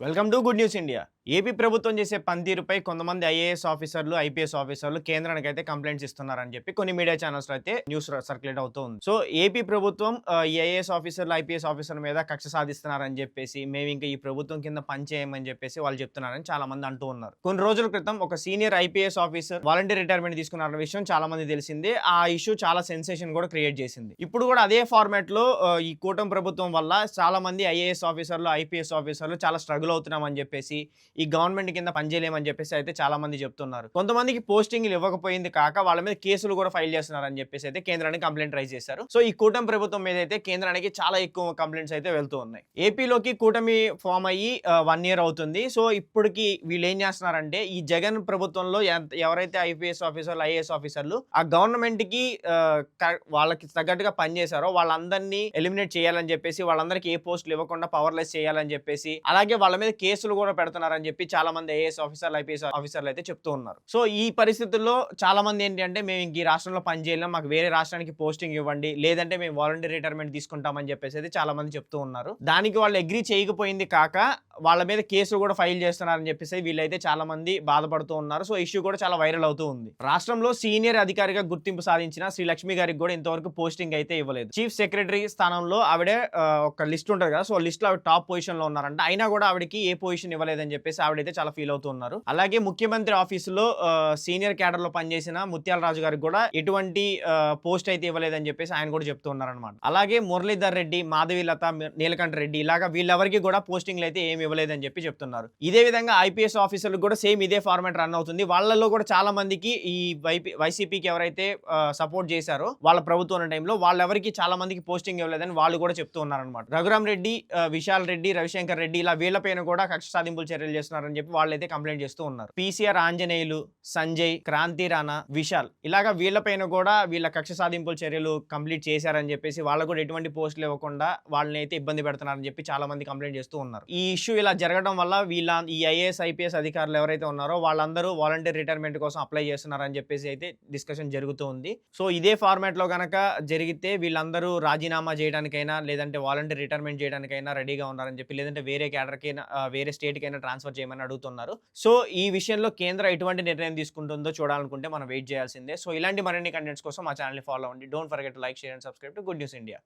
Welcome to good news India. AP ప్రభుత్వం చేసే పనితీరుపై కొంతమంది ఐఏఎస్ ఆఫీసర్లు ఐపీఎస్ ఆఫీసర్లు కేంద్రానికి అయితే కంప్లైంట్స్ ఇస్తున్నారని చెప్పి కొన్ని మీడియా ఛానల్స్ అయితే న్యూస్ సర్క్యులేట్ అవుతూ ఉంది. సో ఏపీ ప్రభుత్వం ఈ ఐఏఎస్ ఆఫీసర్లు ఐపీఎస్ ఆఫీసర్ల మీద కక్ష సాధిస్తున్నారని చెప్పేసి మేము ఇంకా ఈ ప్రభుత్వం కింద పనిచేయమని చెప్పేసి వాళ్ళు చెప్తున్నారని చాలా మంది అంటూ ఉన్నారు. కొన్ని రోజుల క్రితం ఒక senior IPS officer volunteer retirement తీసుకున్న విషయం చాలా మంది తెలిసిందే. ఆ ఇష్యూ చాలా సెన్సేషన్ కూడా క్రియేట్ చేసింది. ఇప్పుడు కూడా అదే ఫార్మాట్లో ఈ కూటమి ప్రభుత్వం వల్ల చాలా మంది ఐఏఎస్ ఆఫీసర్లు ఐపీఎస్ ఆఫీసర్లు చాలా స్ట్రగుల్ అవుతున్నామని చెప్పేసి ఈ గవర్నమెంట్ కింద పనిచేయలేమని చెప్పేసి అయితే చాలా మంది చెప్తున్నారు. కొంతమందికి పోస్టింగ్లు ఇవ్వకపోయింది కాక వాళ్ళ మీద కేసులు కూడా ఫైల్ చేస్తున్నారని చెప్పేసి అయితే కేంద్రానికి కంప్లైంట్ రైజ్ చేశారు. సో ఈ కూటమి ప్రభుత్వం మీద అయితే కేంద్రానికి చాలా ఎక్కువ కంప్లైంట్స్ అయితే వెళ్తూ ఉన్నాయి. ఏపీలోకి కూటమి ఫామ్ అయ్యి వన్ ఇయర్ అవుతుంది. సో ఇప్పటికి వీళ్ళు ఏం చేస్తున్నారంటే ఈ జగన్ ప్రభుత్వంలో ఎవరైతే ఐపీఎస్ ఆఫీసర్లు ఐఏఎస్ ఆఫీసర్లు ఆ గవర్నమెంట్కి వాళ్ళకి తగ్గట్టుగా పనిచేశారో వాళ్ళందరినీ ఎలిమినేట్ చేయాలని చెప్పేసి వాళ్ళందరికీ ఏ పోస్టులు ఇవ్వకుండా పవర్లెస్ చేయాలని చెప్పేసి అలాగే వాళ్ళ మీద కేసులు కూడా అని చెప్పి చాలా మంది ఐఏఎస్ ఆఫీసర్లు ఐపీఎస్ ఆఫీసర్లు అయితే చెప్తూ ఉన్నారు. సో ఈ పరిస్థితుల్లో చాలా మంది ఏంటంటే మేము ఈ రాష్ట్రంలో పనిచేయలేం మాకు వేరే రాష్ట్రానికి పోస్టింగ్ ఇవ్వండి లేదంటే మేము వాలంటీర్ రిటైర్మెంట్ తీసుకుంటామని చెప్పేసి అయితే చాలా మంది చెప్తూ ఉన్నారు. దానికి వాళ్ళు అగ్రి చేయకపోయింది కాక వాళ్ళ మీద కేసులు కూడా ఫైల్ చేస్తున్నారని చెప్పేసి వీళ్ళైతే చాలా మంది బాధపడుతూ ఉన్నారు. సో ఇష్యూ కూడా చాలా వైరల్ అవుతూ ఉంది. రాష్ట్రంలో సీనియర్ అధికారిగా గుర్తింపు సాధించిన శ్రీ లక్ష్మి గారికి కూడా ఇంతవరకు పోస్టింగ్ అయితే ఇవ్వలేదు. చీఫ్ సెక్రటరీ స్థానంలో ఆవిడ ఒక లిస్ట్ ఉంటుంది కదా సో లిస్ట్లో ఆవిడ టాప్ పొజిషన్లో ఉన్నారంట. అయినా కూడా ఆవిడకి ఏ పొజిషన్ ఇవ్వలేదని చెప్పి చెప్పేసి ఆవిడైతే చాలా ఫీల్ అవుతూ ఉన్నారు. అలాగే ముఖ్యమంత్రి ఆఫీసులో సీనియర్ క్యాడర్లో పనిచేసిన ముత్యాల రాజు గారికి కూడా ఎటువంటి పోస్ట్ అయితే ఇవ్వలేదని చెప్పేసి ఆయన కూడా చెప్తూ ఉన్నారనమాట అలాగే మురళీధర్ రెడ్డి మాధవి లత నీలకంఠ రెడ్డి ఇలాగా వీళ్ళెవరికి కూడా పోస్టింగ్లు అయితే ఏమి ఇవ్వలేదని చెప్పి చెప్తున్నారు. ఇదే విధంగా ఐపీఎస్ ఆఫీసర్లు కూడా సేమ్ ఇదే ఫార్మాట్ రన్ అవుతుంది. వాళ్ళలో కూడా చాలా మందికి ఈ వైపీ వైసీపీకి ఎవరైతే సపోర్ట్ చేశారో వాళ్ళ ప్రభుత్వం ఉన్న టైంలో వాళ్ళెవరికి చాలా మందికి పోస్టింగ్ ఇవ్వలేదని వాళ్ళు కూడా చెప్తూ ఉన్నారనమాట రఘురామ్ రెడ్డి విశాల్ రెడ్డి రవిశంకర్ రెడ్డి ఇలా వీళ్ళపైన కూడా కక్ష సాధింపుల చర్యలు చేస్తున్నారని చెప్పి వాళ్ళైతే కంప్లైంట్ చేస్తూ ఉన్నారు. పీసీఆర్ ఆంజనేయులు సంజయ్ క్రాంతి రాణా విశాల్ ఇలాగా వీళ్ళపైన కూడా వీళ్ళ కక్ష సాధింపుల చర్యలు కంప్లీట్ చేశారని చెప్పేసి వాళ్ళకు కూడా ఎటువంటి పోస్టులు ఇవ్వకుండా వాళ్ళని అయితే ఇబ్బంది పెడుతున్నారని చెప్పి చాలా మంది కంప్లైంట్ చేస్తూ ఉన్నారు. ఈ ఇష్యూ ఇలా జరగడం వల్ల వీళ్ళ ఈ ఐఏఎస్ ఐపీఎస్ అధికారులు ఎవరైతే ఉన్నారో వాళ్ళందరూ వాలంటీర్ రిటైర్మెంట్ కోసం అప్లై చేస్తున్నారని చెప్పేసి అయితే డిస్కషన్ జరుగుతూ ఉంది. సో ఇదే ఫార్మాట్లో గనక జరిగితే వీళ్ళందరూ రాజీనామా చేయడానికైనా లేదంటే వాలంటీర్ రిటైర్మెంట్ చేయడానికైనా రెడీగా ఉన్నారని చెప్పి లేదంటే వేరే క్యాడర్కైనా వేరే స్టేట్ కైనా ట్రాన్స్ఫర్ చేయమని అడుగుతున్నారు? సో ఈ విషయంలో కేంద్రం ఎటువంటి నిర్ణయం తీసుకుంటుందో చూడాలనుకుంటే మనం వెయిట్ చేయాల్సిందే. సో ఇలాంటి మరిన్ని కంటెంట్స్ కోసం మా ఛానల్ని ఫాలో అవ్వండి. Don't forget like share and subscribe to good news India